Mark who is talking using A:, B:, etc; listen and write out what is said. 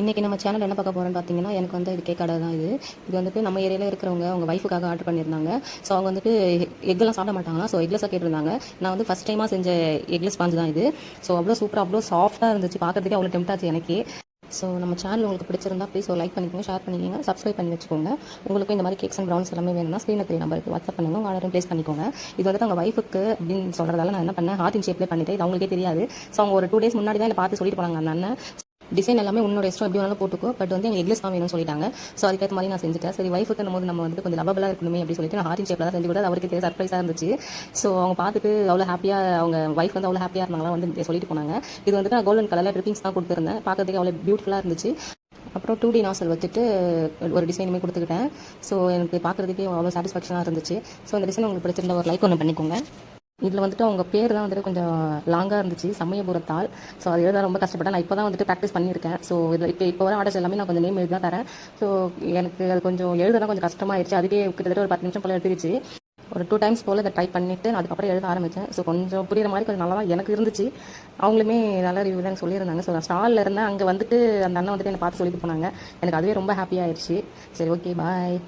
A: இன்றைக்கி நம்ம சேனல் என்ன பார்க்க போகிறோம்னு பார்த்தீங்கன்னா எனக்கு வந்து இது கேக் கடை தான் இது. இது வந்துட்டு நம்ம ஏரியாவில் இருக்கிறவங்க அவங்க ஒய்ஃபுக்காக ஆர்டர் பண்ணியிருந்தாங்க. ஸோ அவங்க வந்துட்டு எக்லாம் சாப்பிட மாட்டாங்க ஸோ எக்லெஸ்ஸாக கேட்டிருந்தாங்க. நான் வந்து ஃபஸ்ட் டைமாக செஞ்ச எக்லெஸ் ஸ்பாஞ்ச் தான் இது. ஸோ அவ்வளோ சூப்பராக அவ்வளோ சாஃப்ட்டாக இருந்துச்சு. பார்க்குறதுக்கே அவ்வளோ டெம்ட் ஆச்சு எனக்கு. ஸோ நம்ம சேனல் உங்களுக்கு பிடிச்சிருந்தா ப்ளீஸ் ஒரு லைக் பண்ணிக்கோங்க ஷேர் பண்ணிக்கோங்க சப்ஸ்கிரைப் பண்ணி வச்சுக்கோங்க. உங்களுக்கு இந்த மாதிரி கேக்ஸ் அண்ட் ப்ரௌன்ஸ் எல்லாமே வேணும்னா ஸ்க்ரீனில் தெரிய நம்பருக்கு வாட்ஸ்அப் பண்ணுங்க. உங்கள் ஆர்டரும் ப்ளேஸ் பண்ணிக்கோங்க. இது வந்துட்டு அவங்க ஒய்ஃபுக்கு அப்படின்னு சொல்கிறதால நான் என்ன பண்ணேன்? ஹார்ட் இன் ஷேப்லேயே பண்ணிட்டேன். இது அவங்களுக்கே தெரியாது. ஸோ அவங்க ஒரு டூ டேஸ் முன்னாடி தான் என்னை பார்த்து சொல்லிட்டு போனாங்க அந்த அண்ணன். டிசைன் எல்லாமே உன்னோட இஷ்டம் எப்படி வேணாலும் போட்டுக்கோ. பட் வந்து எங்கள் எக்லெஸ் தான் வேணும்னு சொல்லிட்டாங்க. ஸோ அதுக்கேற்ற மாதிரி நான் செஞ்சுட்டேன். சரி ஒய்ஃபுக்கு போது நம்ம வந்து கொஞ்சம் லவபலாக இருக்கணுமே அப்படின்னு சொல்லிட்டு நான் ஹார்ட் ஷேப்பில் தான் செஞ்சு கூட அவருக்கு தெரிய சர்ப்ரைஸாக இருந்துச்சு. ஸோ அவங்க பார்த்துட்டு அவ்வளோ ஹாப்பியாக அவங்க ஒய்ஃப் வந்து அவ்வளோ ஹாப்பியாக இருந்தாங்களா வந்து சொல்லிட்டு போனாங்க. இது வந்துட்டு நான் கோல்டன் கலரில் ட்ரிப்பிங்ஸ் தான் கொடுத்துருந்தேன். பார்க்கறதுக்கு அவ்வளோ பியூட்டிஃபுல்லாக இருந்துச்சு. அப்புறம் டூ டி நாசல் வச்சுட்டு ஒரு டிசைனுமே கொடுத்துக்கிட்டேன். ஸோ எனக்கு பார்க்குறதுக்கே அவ்வளோ சாட்டிஸ்ஃபேக்ஷனாக இருந்துச்சு. ஸோ அந்த டிசைன் உங்களுக்கு பிடிச்சிருந்தா ஒரு லைக் ஒன்று பண்ணிக்கோங்க. இதில் வந்துட்டு அவங்க பேர் தான் வந்துட்டு கொஞ்சம் லாங்காக இருந்துச்சு சமயபுரத்தால் ஸோ அது எழுத ரொம்ப கஷ்டப்பட்டேன். நான் இப்போ தான் வந்துட்டு ப்ராக்டிஸ் பண்ணியிருக்கேன். ஸோ இதில் இப்போ இப்போ வர ஆர்டர்ஸ் எல்லாமே நான் கொஞ்சம் நேம் எழுதி தான் தரேன். ஸோ எனக்கு அது கொஞ்சம் எழுதலாம் கொஞ்சம் கஷ்டமாயிருச்சு. அதுவே கிட்டத்தட்ட ஒரு பத்து நிமிஷம் போல எழுதிருச்சு. ஒரு டூ டைம்ஸ் போல் இதை ட்ரை பண்ணிவிட்டு நான் அதுக்கப்புறம் எழுத ஆரம்பித்தேன் ஸோ கொஞ்சம் புரியுற மாதிரி கொஞ்சம் நல்லா தான் எனக்கு இருந்துச்சு. அவங்களுமே நல்ல ரிவ்யூ தான் சொல்லியிருந்தாங்க. ஸோ நான் ஸ்டாலில் இருந்தேன். அங்கே வந்துட்டு அந்த அண்ணன் வந்துட்டு என்னை பார்த்து சொல்லிட்டு போனாங்க. எனக்கு அதுவே ரொம்ப ஹாப்பியாகிடுச்சு சரி ஓகே பாய்